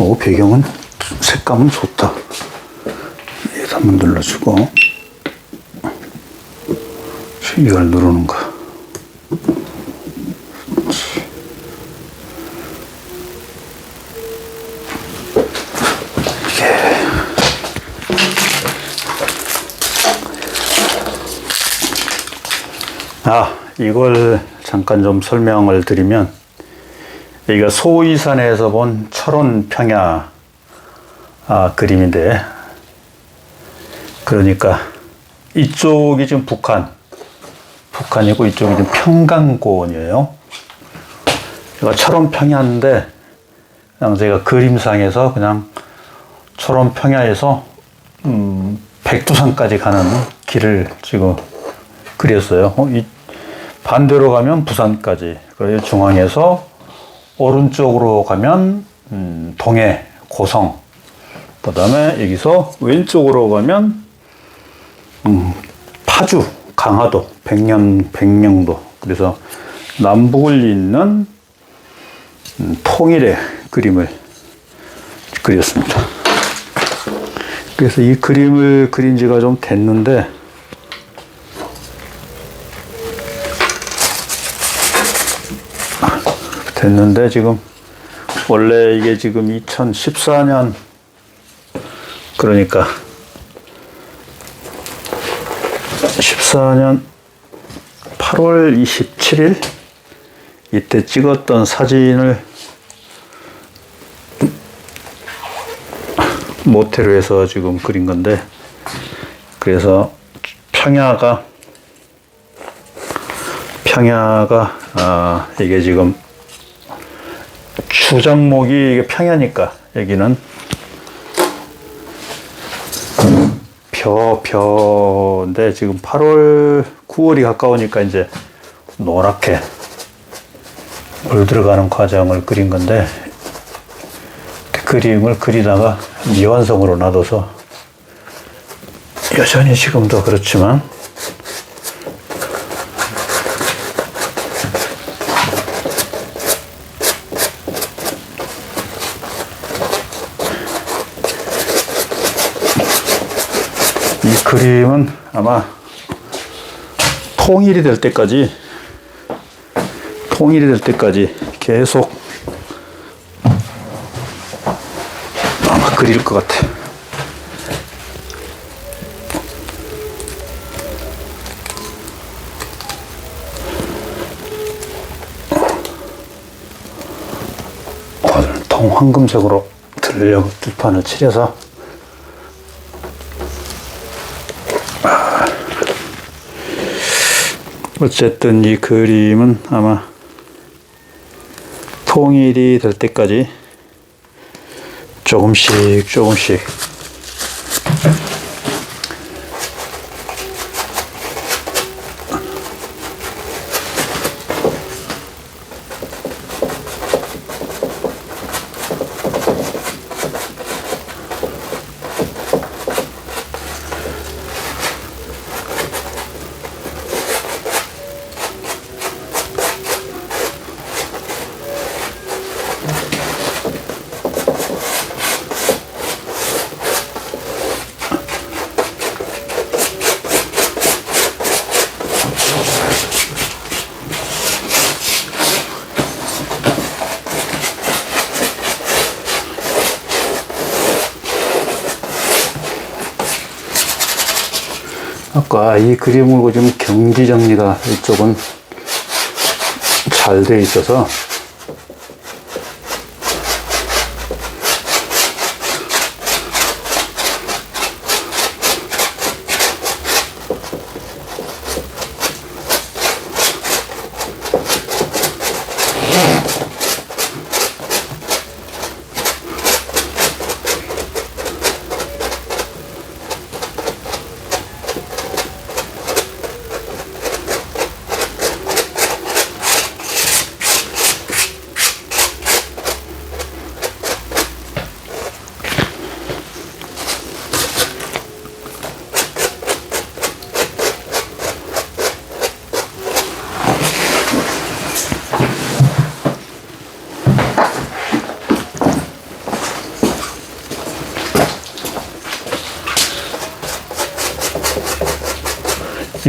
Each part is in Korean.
오, 배경은 색감은 좋다. 얘도 한번 눌러주고. 이걸 누르는 거. 아, 이걸 잠깐 좀 설명을 드리면, 여기가 소이산에서 본 철원 평야 아, 그림인데, 그러니까 이쪽이 지금 북한, 북한이고 이쪽이 지금 평강고원이에요. 제가 철원 평야인데, 그냥 제가 그림상에서 그냥 철원 평야에서 음, 백두산까지 가는 길을 지금 그렸어요. 어, 이 반대로 가면 부산까지. 그리고 중앙에서 오른쪽으로 가면 음, 동해, 고성. 그 다음에 여기서 왼쪽으로 가면 음, 파주, 강화도, 백년, 백령도. 그래서 남북을 잇는 음, 통일의 그림을 그렸습니다. 그래서 이 그림을 그린 지가 좀 됐는데 됐는데 지금 원래 이게 지금 2014년 그러니까 14년 8월 27일 이때 찍었던 사진을 해서 지금 그린 건데 그래서 평야가 평야가 아 이게 지금 주장목이 이게 평야니까 여기는. 벼 벼인데 지금 8월 9월이 가까우니까 이제 노랗게 물 들어가는 과정을 그린 건데 그림을 그리다가 미완성으로 놔둬서 여전히 지금도 그렇지만 이 그림은 아마 통일이 될 때까지 통일이 될 때까지 계속 아마 그릴 것 같아. 오늘 통황금색으로 들려고 들판을 칠해서 어쨌든 이 그림은 아마 통일이 될 때까지 조금씩 조금씩 아까 이 보고 좀 경지 정리가 이쪽은 잘 돼 있어서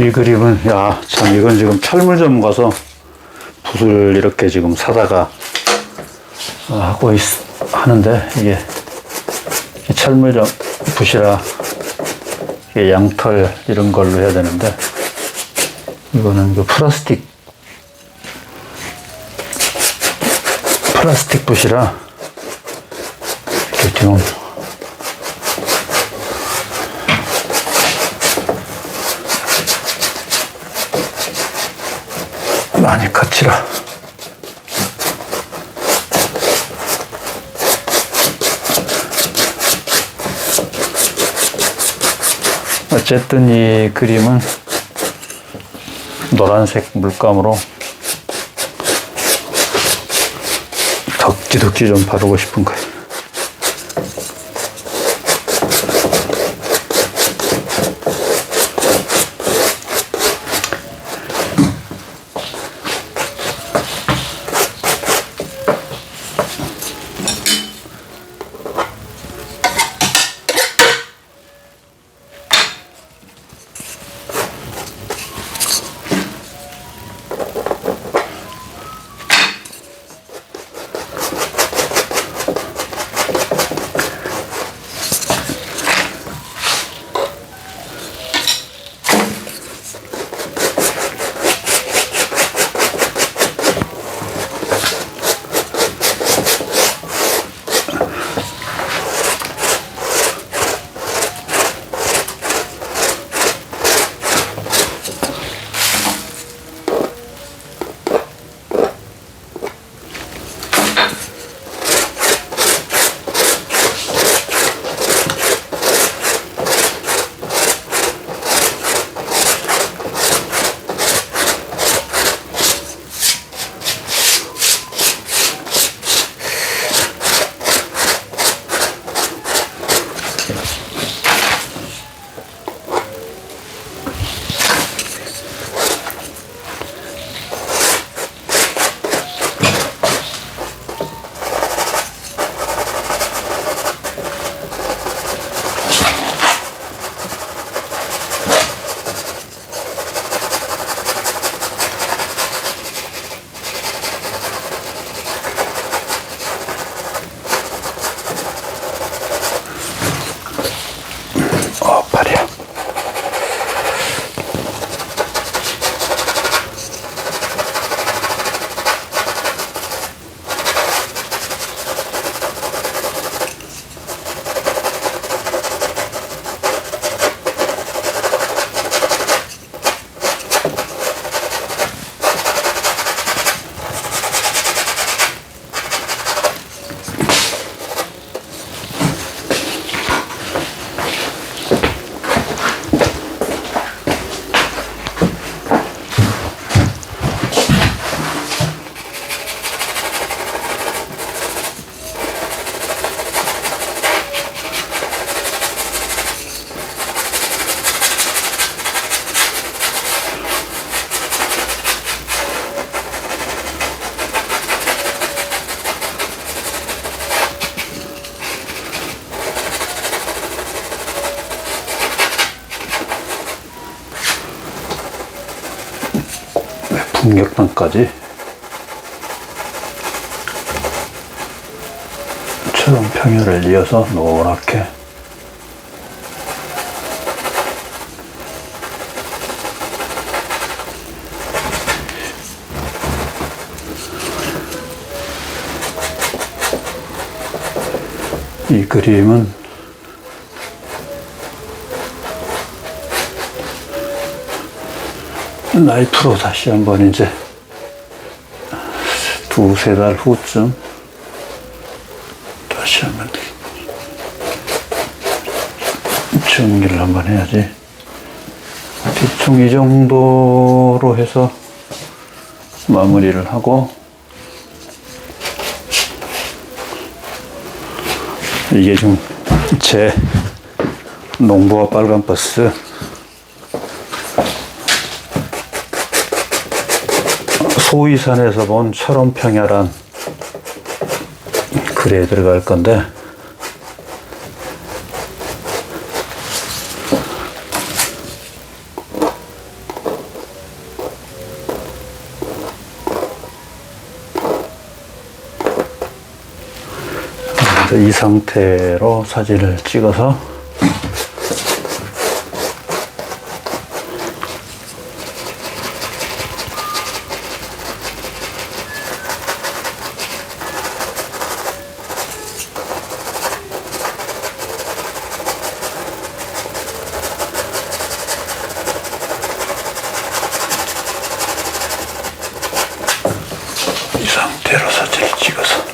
이 그림은 야 참 이건 지금 철물점 가서 붓을 이렇게 지금 사다가 어, 하고 있, 하는데 이게 이 철물점 붓이라 이게 양털 이런 걸로 해야 되는데 이거는 그 플라스틱 플라스틱 붓이라 이렇게 지금 많이 거칠어. 어쨌든 이 그림은 노란색 물감으로 덕지덕지 좀 바르고 싶은 거예요. 풍력단까지? 처럼 평야를 이어서 노랗게? 이 그림은 나이프로 다시 한번 이제 두세 달 후쯤 다시 한번 정리를 한번 해야지. 대충 이 정도로 해서 마무리를 하고 이게 좀제 농부와 빨간 버스 호위산에서 본 철원평야란 글에 들어갈 건데 이 상태로 사진을 찍어서 이 상태로 사진을 찍어서.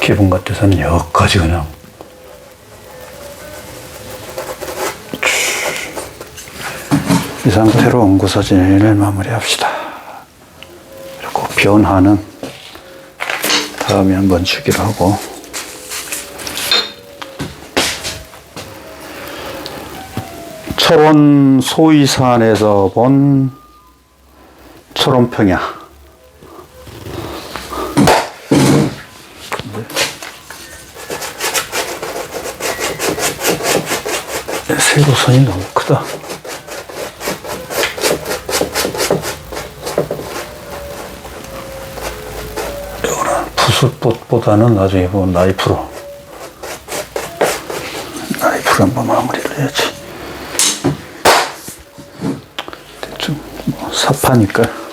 기분 같아서는 여기까지 그냥 이 상태로 원고 사진을 마무리합시다. 그리고 변화는 다음에 한번 주기로 하고. 철원 소이산에서 본 근데 세로선이 너무 크다. 이거는 부술봇보다는 나중에 보면 나이프로. 나이프로 한번 마무리를 해야지. 대충 뭐끝